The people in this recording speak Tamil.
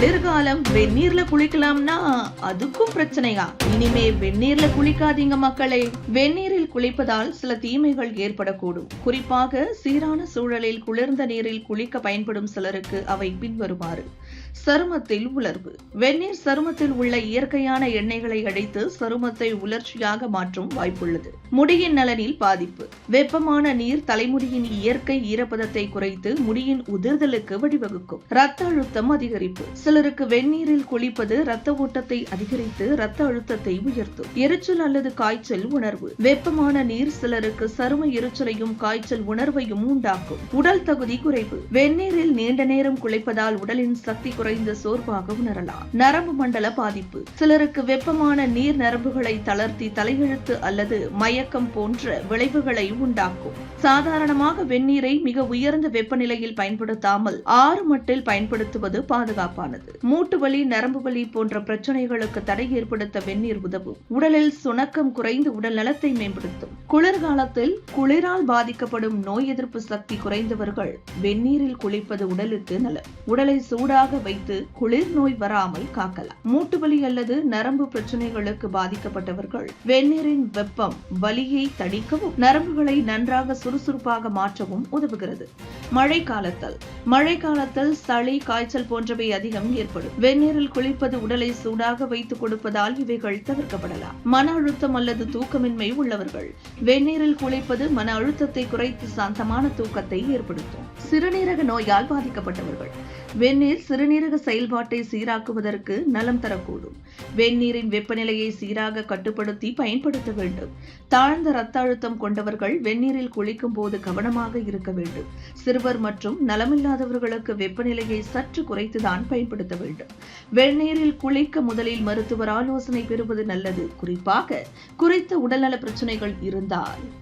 குளிர்காலம் வெந்நீர்ல குளிக்கலாம்னா அதுக்கும் பிரச்சனையா? இனிமே வெந்நீர்ல குளிக்காதீங்க மக்களே. வெந்நீரில் குளிப்பதால் சில தீமைகள் ஏற்படக்கூடும். குறிப்பாக சீரான சூழலில் குளிர்ந்த நீரில் குளிக்க பயன்படும் சிலருக்கு அவை பின்வருமாறு. சருமத்தில் உலர்வு. வெந்நீர் சருமத்தில் உள்ள இயற்கையான எண்ணெய்களை அடைத்து சருமத்தை உலர்ச்சியாக மாற்றும் வாய்ப்புள்ளது. முடியின் நலனில் பாதிப்பு. வெப்பமான நீர் தலைமுடியின் இயற்கை ஈரப்பதத்தை குறைத்து முடியின் உதிர்தலுக்கு வழிவகுக்கும். ரத்த அழுத்தம் அதிகரிப்பு. சிலருக்கு வெந்நீரில் குளிப்பது ரத்த ஓட்டத்தை அதிகரித்து ரத்த அழுத்தத்தை உயர்த்தும். எரிச்சல் அல்லது காய்ச்சல் உணர்வு. வெப்பமான நீர் சிலருக்கு சரும எரிச்சலையும் காய்ச்சல் உணர்வையும் உண்டாக்கும். உடல் தகுதி குறைவு. வெந்நீரில் நீண்ட நேரம் குளிப்பதால் உடலின் சக்தி குறை குறைந்து சோர்வாக உணரலாம். நரம்பு மண்டல பாதிப்பு. சிலருக்கு வெப்பமான நீர் நரம்புகளை தளர்த்தி தலையெழுத்து அல்லது மயக்கம் போன்ற விளைவுகளை உண்டாக்கும். சாதாரணமாக வெந்நீரை மிக உயர்ந்த வெப்பநிலையில் பயன்படுத்தாமல் ஆறு மட்டில் பயன்படுத்துவது பாதுகாப்பானது. மூட்டு வலி நரம்பு வலி போன்ற பிரச்சனைகளுக்கு தடை ஏற்படுத்த வெந்நீர் உதவும். உடலில் சுணக்கம் குறைந்து உடல் நலத்தை மேம்படுத்தும். குளிர்காலத்தில் குளிரால் பாதிக்கப்படும் நோய் எதிர்ப்பு சக்தி குறைந்தவர்கள் வெந்நீரில் குளிப்பது உடலுக்கு நலம். உடலை சூடாக வைத்து குளிர் நோய் வராமல் காக்கலாம். மூட்டு வலி அல்லது நரம்பு பிரச்சனைகளுக்கு பாதிக்கப்பட்டவர்கள் வெந்நீரின் வெப்பம் வலியை தணிக்கவும் நரம்புகளை நன்றாக சுறுசுறுப்பாக மாற்றவும் உதவுகிறது. மழை காலத்தில். மழை காலத்தில் சளி காய்ச்சல் போன்றவை அதிகம் ஏற்படும். வெந்நீரில் குளிப்பது உடலை சூடாக வைத்துக் கொடுப்பதால் இவைகள் தவிர்க்கப்படலாம். மன அழுத்தம் அல்லது தூக்கமின்மை உள்ளவர்கள் வெந்நீரில் குளிப்பது மன அழுத்தத்தை குறைத்து சாந்தமான தூக்கத்தை ஏற்படுத்தும். சிறுநீரக நோயால் பாதிக்கப்பட்டவர்கள். வெந்நீர் சிறுநீர் நீரக செயல்பாட்டை சீராக்குவதற்கு நலம் தரக்கூடும். வெந்நீரின் வெப்பநிலையை சீராக கட்டுப்படுத்தி பயன்படுத்த வேண்டும். தாழ்ந்த ரத்த அழுத்தம் கொண்டவர்கள் வெந்நீரில் குளிக்கும் போது கவனமாக இருக்க வேண்டும். சிறுவர் மற்றும் நலமில்லாதவர்களுக்கு வெப்பநிலையை சற்று குறைத்துதான் பயன்படுத்த வேண்டும். வெந்நீரில் குளிக்க முதலில் மருத்துவர் ஆலோசனை பெறுவது நல்லது. குறிப்பாக குறித்த உடல்நல பிரச்சனைகள் இருந்தால்.